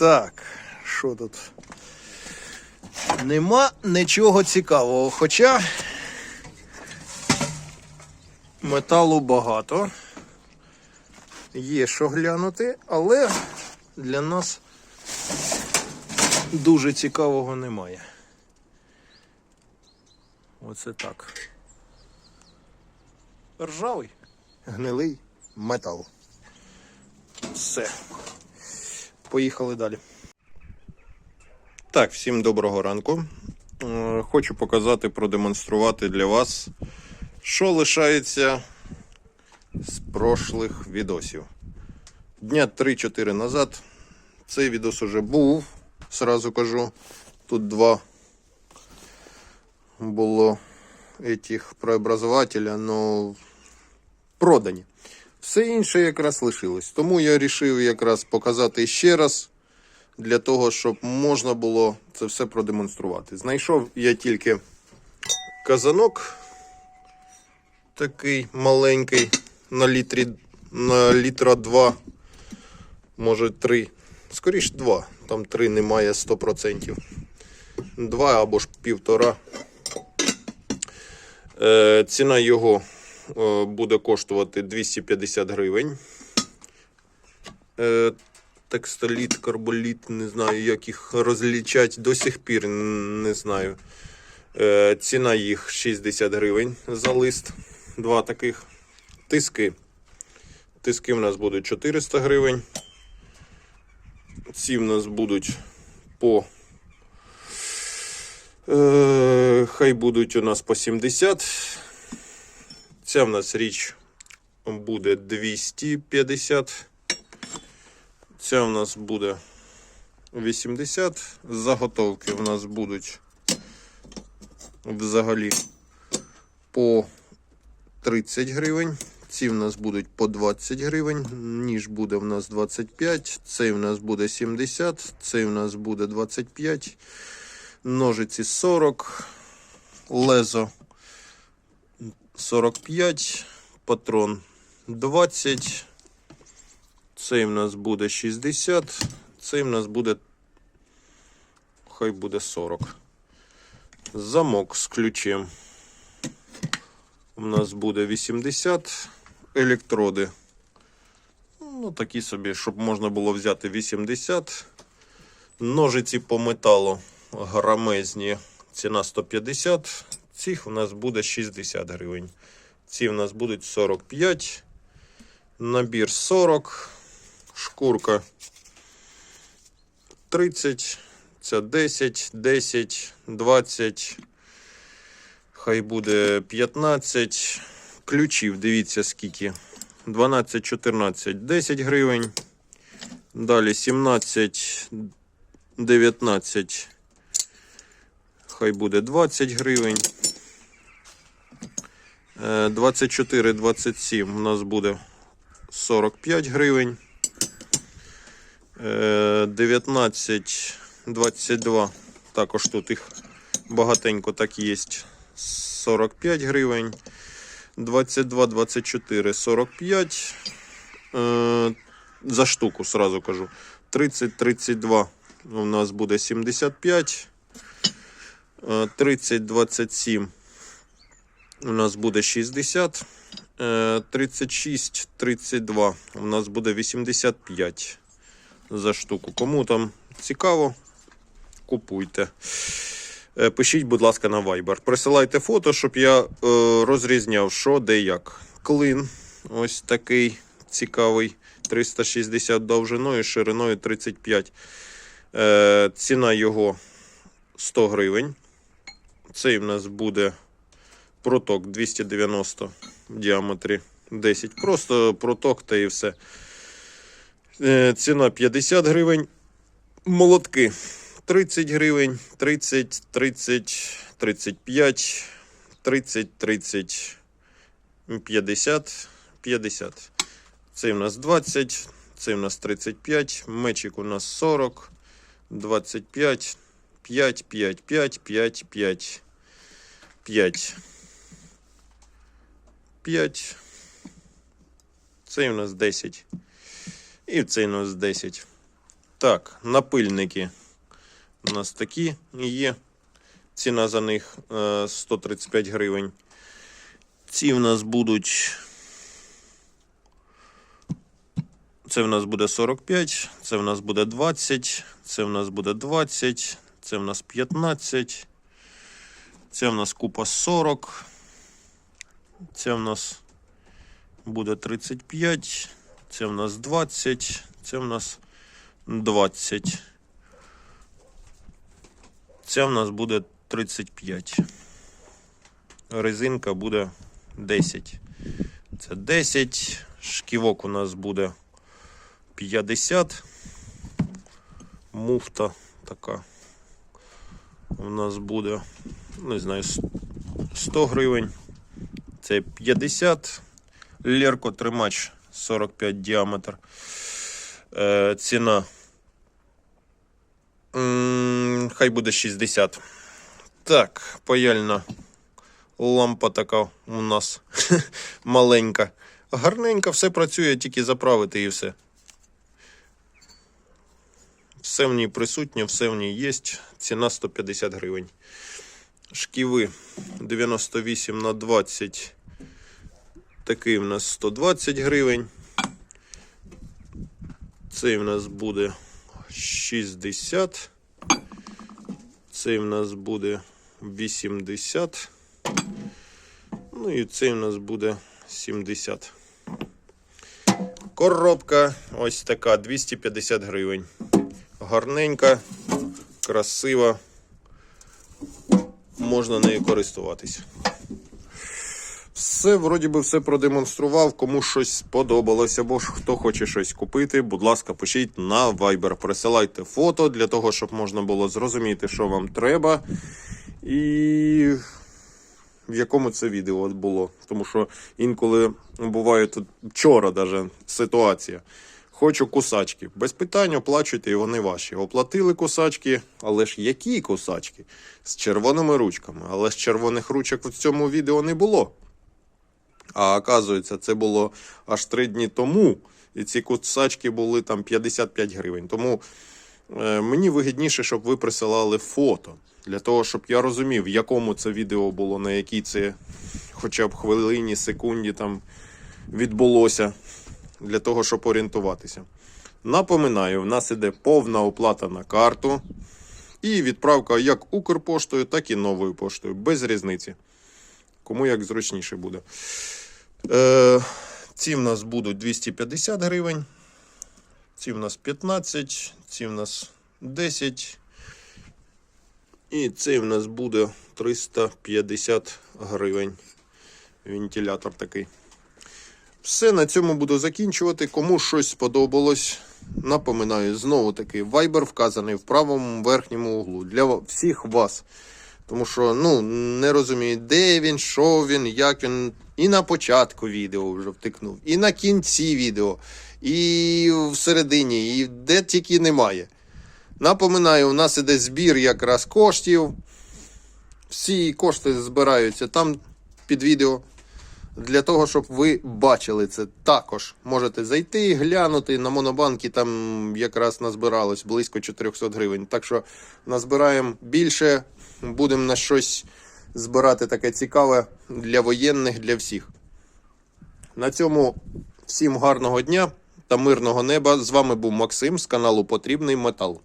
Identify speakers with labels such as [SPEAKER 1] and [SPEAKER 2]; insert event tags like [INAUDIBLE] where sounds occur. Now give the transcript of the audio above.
[SPEAKER 1] Так, що тут? Нема нічого цікавого, хоча металу багато. Є що глянути, але для нас дуже цікавого немає. Оце так. Ржавий, гнилий метал. Все. Поїхали далі. Так, всім доброго ранку. Е, Хочу показати, продемонструвати для вас, що лишається з прошлих відосів. Дня 3-4 назад цей відос уже був, сразу кажу. Тут два було этих преобразователя, но продані. Все інше якраз лишилось. Тому я вирішив якраз показати ще раз, для того, щоб можна було це все продемонструвати. Знайшов я тільки казанок такий маленький на літрі на літра 2, може 3. Скоріше 2. Там 3 немає 100%. 2 або ж півтора. Е, ціна його буде коштувати 250 гривень. Е, текстоліт, карболіт, не знаю, як їх розлічать до сих пір, не знаю. Е, ціна їх 60 гривень за лист. Два таких. Тиски. Тиски в нас будуть 400 гривень. Ці в нас будуть по. Е, хай будуть у нас по 70. Ця в нас річ буде 250. Ця в нас буде 80. Заготовки в нас будуть взагалі по 30 гривень. Ці в нас будуть по 20 гривень. Ніж буде в нас 25. Цей в нас буде 70. Цей в нас буде 25. Ножиці 40. Лезо 45. Патрон 20. Цей в нас буде 60. Цей в нас буде. Хай буде 40. Замок з ключем. У нас буде 80 електроди. Ну, такі собі, щоб можна було взяти 80. Ножиці по металу грамезні. Ціна 150. Цих у нас буде 60 гривень. Ці у нас будуть 45. Набір 40. Шкурка 30. Це 10, 10, 20. Хай буде 15. Ключів, дивіться скільки. 12, 14, 10 гривень. Далі 17, 19. Хай буде 20 гривень. Е, 24, 27 у нас буде 45 гривень. Е, 19, 22. Також тут їх багатенько так є. 45 гривень. 22, 24, 45. Е, за штуку, сразу кажу. 30, 32 у нас буде 75. Е, 30, 27 у нас буде 60. Е, 36, 32 у нас буде 85 за штуку. Кому там цікаво, купуйте. Е, Пишіть, будь ласка, на Viber. Присилайте фото, щоб я е, розрізняв, що де як. Клин ось такий цікавий. 360 довжиною, шириною 35. Е, ціна його 100 гривень. Цей в нас буде проток 290 в діаметрі 10. Просто проток та і все. Е, ціна 50 гривень. Молотки 30 гривень, 30, 30, 35, 30, 30, 50, 50. Цей у нас 20, цей у нас 35, мечик у нас 40, 25, 5, 5, 5, 5, 5, 5, 5. Цей у нас 10. І цей у нас 10. Так, напильники у нас такі є. Ціна за них е, 135 гривень. Ці в нас будуть. Це в нас буде 45, це в нас буде 20, це в нас буде 20, це в нас 15, це в нас купа 40, це в нас буде 35, це в нас 20, це в нас 20. Це в нас буде 35. Резинка буде 10. Це 10. Шківок у нас буде 50. Муфта така. У нас буде, не знаю, 100 гривень. Це 50. Лерко тримач 45 діаметр. Е, ціна. Хай буде 60. Так, паяльна лампа така у нас [LAUGHS] маленька. Гарненько, все працює, тільки заправити і все. Все в ній присутнє, все в ній є. Ціна 150 гривень. Шківи 98 на 20. Такий в нас 120 гривень. Цей в нас буде 60. Цей в нас буде 80. Ну і цей в нас буде 70. Коробка ось така 250 гривень. Гарненька, красива. Можна нею користуватись. Все, вроді би, все продемонстрував. Кому щось сподобалось, або ж хто хоче щось купити, будь ласка, пишіть на Viber. Присилайте фото для того, щоб можна було зрозуміти, що вам треба. І в якому це відео було. Тому що інколи буває тут вчора даже ситуація. Хочу кусачки. Без питань оплачуйте, і вони ваші. Оплатили кусачки, але ж які кусачки? З червоними ручками. Але ж червоних ручок в цьому відео не було. А оказується, це було аж три дні тому. І ці кусачки були там 55 гривень. Тому е, мені вигідніше, щоб ви присилали фото. Для того, щоб я розумів, в якому це відео було, на якій це хоча б хвилині, секунді там відбулося. Для того, щоб орієнтуватися. Напоминаю, в нас іде повна оплата на карту. І відправка як Укрпоштою, так і новою поштою. Без різниці. Кому як зручніше буде. Е, ці в нас будуть 250 гривень. Ці в нас 15, ці в нас 10. І цей в нас буде 350 гривень. Вентилятор такий. Все, на цьому буду закінчувати. Кому щось сподобалось, напоминаю, знову таки, Viber вказаний в правому верхньому углу для всіх вас. Тому що ну, не розумію, де він, що він, як він. І на початку відео вже втикнув, і на кінці відео, і всередині, і де тільки немає. Напоминаю, у нас іде збір якраз коштів. Всі кошти збираються там під відео. Для того, щоб ви бачили це також. Можете зайти і глянути. На монобанки там якраз назбиралось близько 400 гривень. Так що назбираємо більше, будемо на щось збирати таке цікаве для воєнних, для всіх. На цьому всім гарного дня та мирного неба. З вами був Максим з каналу Потрібний Метал.